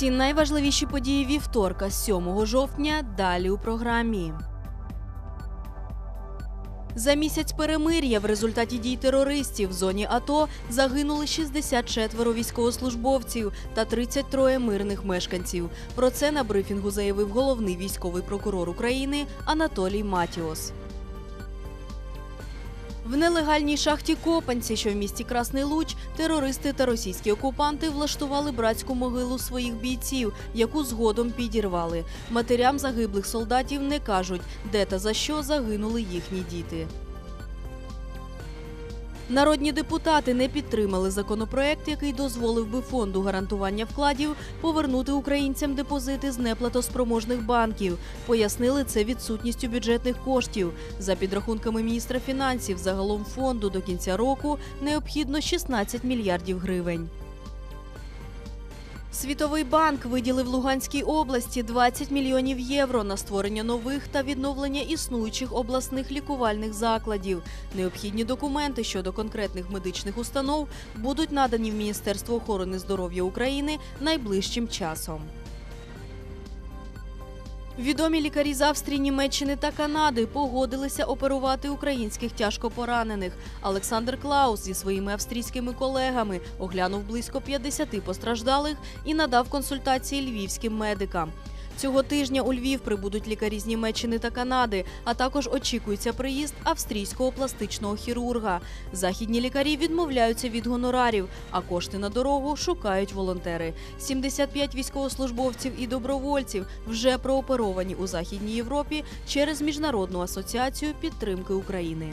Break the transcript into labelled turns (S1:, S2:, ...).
S1: Усі найважливіші події вівторка, 7 жовтня. Далі у програмі. За місяць перемир'я в результаті дій терористів в зоні АТО загинули 64 військовослужбовців та 33 мирних мешканців. Про це на брифінгу заявив головний військовий прокурор України Анатолій Матіос. В нелегальній шахті Копанці, що в місті Красний Луч, терористи та російські окупанти влаштували братську могилу своїх бійців, яку згодом підірвали. Матерям загиблих солдатів не кажуть, де та за що загинули їхні діти. Народні депутати не підтримали законопроект, який дозволив би фонду гарантування вкладів повернути українцям депозити з неплатоспроможних банків. Пояснили це відсутністю бюджетних коштів. За підрахунками міністра фінансів, загалом фонду до кінця року необхідно 16 мільярдів гривень. Світовий банк виділив Луганській області 20 мільйонів євро на створення нових та відновлення існуючих обласних лікувальних закладів. Необхідні документи щодо конкретних медичних установ будуть надані в Міністерство охорони здоров'я України найближчим часом. Відомі лікарі з Австрії, Німеччини та Канади погодилися оперувати українських тяжкопоранених. Олександр Клаус зі своїми австрійськими колегами оглянув близько 50 постраждалих і надав консультації львівським медикам. Цього тижня у Львів прибудуть лікарі з Німеччини та Канади, а також очікується приїзд австрійського пластичного хірурга. Західні лікарі відмовляються від гонорарів, а кошти на дорогу шукають волонтери. 75 військовослужбовців і добровольців вже прооперовані у Західній Європі через міжнародну асоціацію підтримки України.